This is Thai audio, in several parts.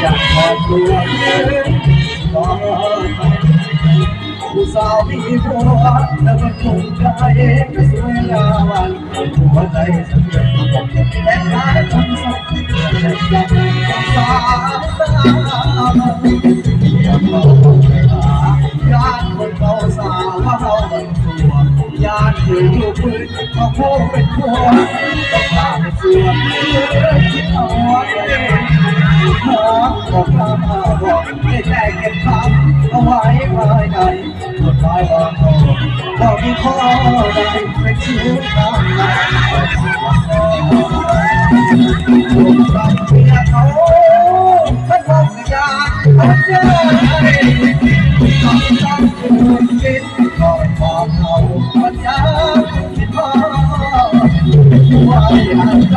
อยากขอบตัวขอผู้สาวมีผัวแล้วมันคงใจก็สวยงามหัวใจสักเดียวแต่กายคนสักแต่อยากสาวตาอยากเราไปหายานคนเขาสาวว่าเราเป็นผัวยานถือลูกปืนเขาโค้เป็นผัวต้องพาไปเสื่อมที่เขาเอง ขอบอกคำอาบอกไม่แค่เก็บคำเอาไว้ภายในกฎหมายบอกบอกมีข้อใดเป็นชีวิตทางไหนผมรักเมียเขาฉันคงอยากเขาเจอต้องการคุณคิดคอยบอกเขาปัญญาคิดพอว่าอยากใจ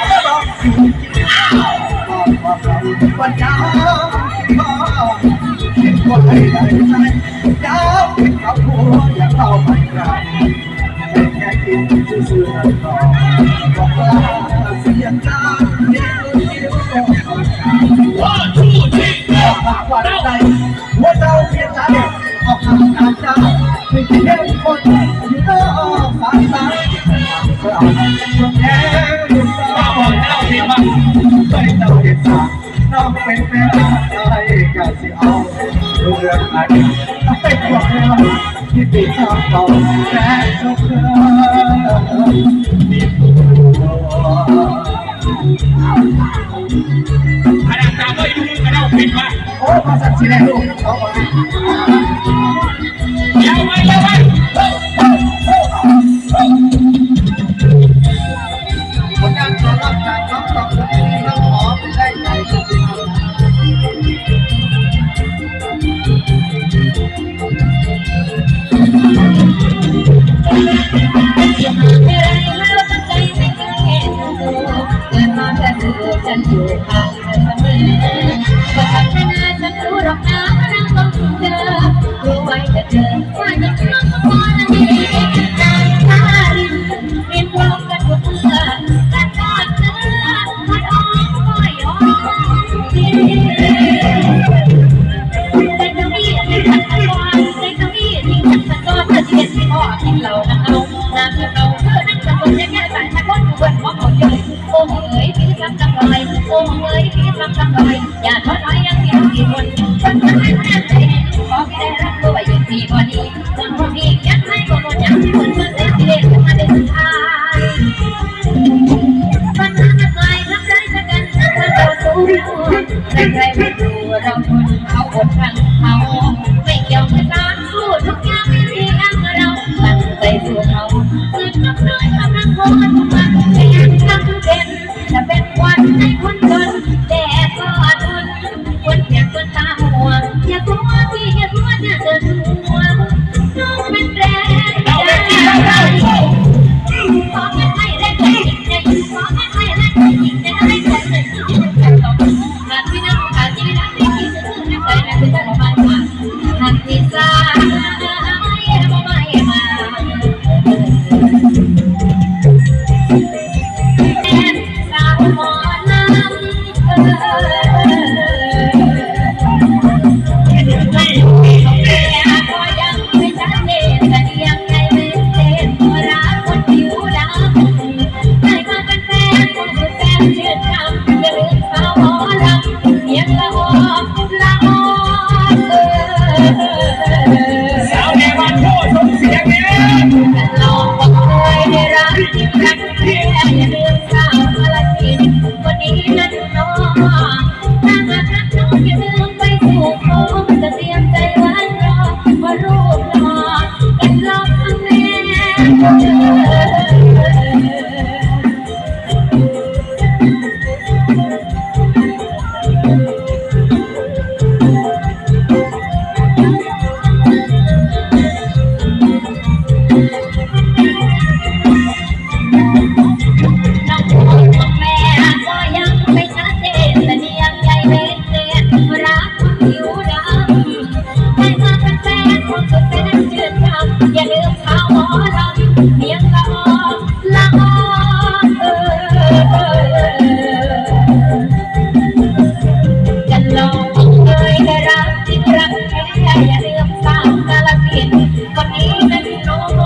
วันจะว่ามายิงกันนะขอเสียงคนชี้สเกตหน้าตาดีหน่อยแล้วอย่าเด็กนะครับเดี๋ยวสิครับขอเสียงสิสเกตชาวบ้านเมียโอ้บางเมียเขาคนกระจเจ้าเจ้าบ้าวันเช้าคิดว่าให้ได้ใจเจ้ากับผัวอย่าเข้าไปกลางแค่กินซื่อๆนั่นก็บอกว่าเสียงดังเดียวเดียวว่าชูชีพวันใจหัวเจ้าเพียงใจออกทางการเจ้าไม่เที่ยวคนอยู่นอกสายตา สิเอาเรื่องอะไรให้พวกเราที่ปีทางต่อแค่เจ้าเธอมีผัวขนาดตาก็ยุ่งกันเราปิดมาโอ้ภาษาจีนลูกเอาไปยาว เขาไม่ยวกับการสู้ทุกอย่างไม่มีอันเราตั้งใจสู้เขาเงินนับน้อยกำลังพอทุกวันไม่อากทำเป็นจะเป็นวันให้คนจนแต่ก็ทนคนอยากคนตาหัวอย่ากลัวที่อย่ากลัวจะเดินหัว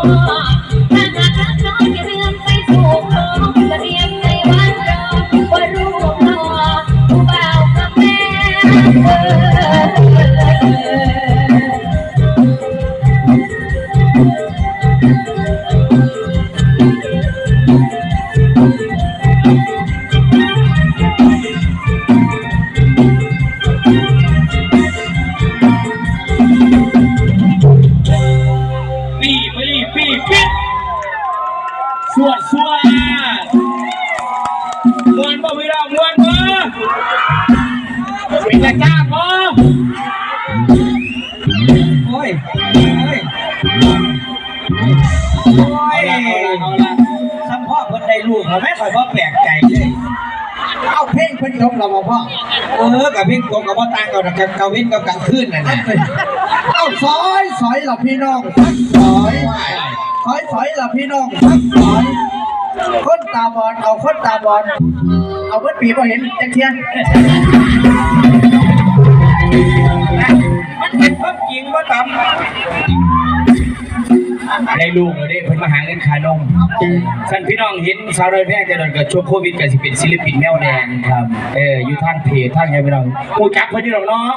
น้ สวดสวดมวนบ่พี่น้องมวนบ่เป็นตาจ้าบ่โอ้ยโอ้ยโอ้ยเอาละเอาละสัมพ่อคนใดลูกเราไม่ค่อยพ่อแปลกใจเลยเอาเพ่งเพิ่นจบเราบ่พ่อเออกับเพ่งตรงกับว่าต่างกันกับกาเว้นกับกลางคืนน่ะนะเอาซอยซอยหลับพี่น้องทักซอย ซอยซอยหลับพี่น้องทักซอยคนตาบอดเอาคนตาบอดเอาเพิ่นปีบ่เห็นจังเทียนมันเป็นความจริงว่าต่ำได้ลูกแล้วเด้เพิ่นมาหาเงินขานมท่านพี่น้องเห็นสาวน้อยแพร่จะโดนกับช่วงโควิดก็สิเป็นศิลปินแนวแดงครับ เอออยู่ทางเพจทางไงพี่น้องกูจักเพิ่นอยู่หรอกเนาะ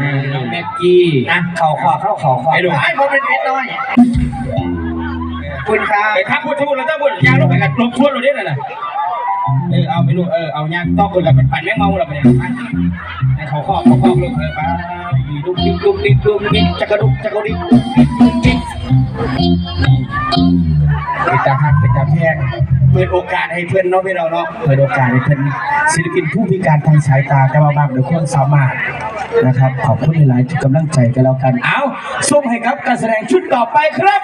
อืมน้องแม็กกี้นะเข่าขอเข้าเข่าขอไอ้ดูไอ้บ่เป็นเพชรน้อย คุณครับไปทักพูดทุกแล้วถ้าพูดยางลงไปกับลมชวนเราเด้นั่นน่ะเออเอาไม่รู้เออเอายาต้องคนกับมันปั่นแม่งเมาเราไปเนี่ยให้เขาคอบเขาคอบลงเลยไปดุกดิ๊กดุ๊กดิ๊กดุ๊กดิ๊กจักรดุกจักรดิ๊กเป็นตาหักเป็นตาแพงเปิดโอกาสให้เพื่อนเนาะพี่เราเนาะเปิดโอกาสให้เพื่อนศิลปินผู้พิการทางสายตาแต่ว่าบางโดยความสามารถนะครับ ขอบคุณหลายๆที่กำลังใจกันแล้วกัน เอาส่งให้ครับการแสดงชุดต่อไปครับ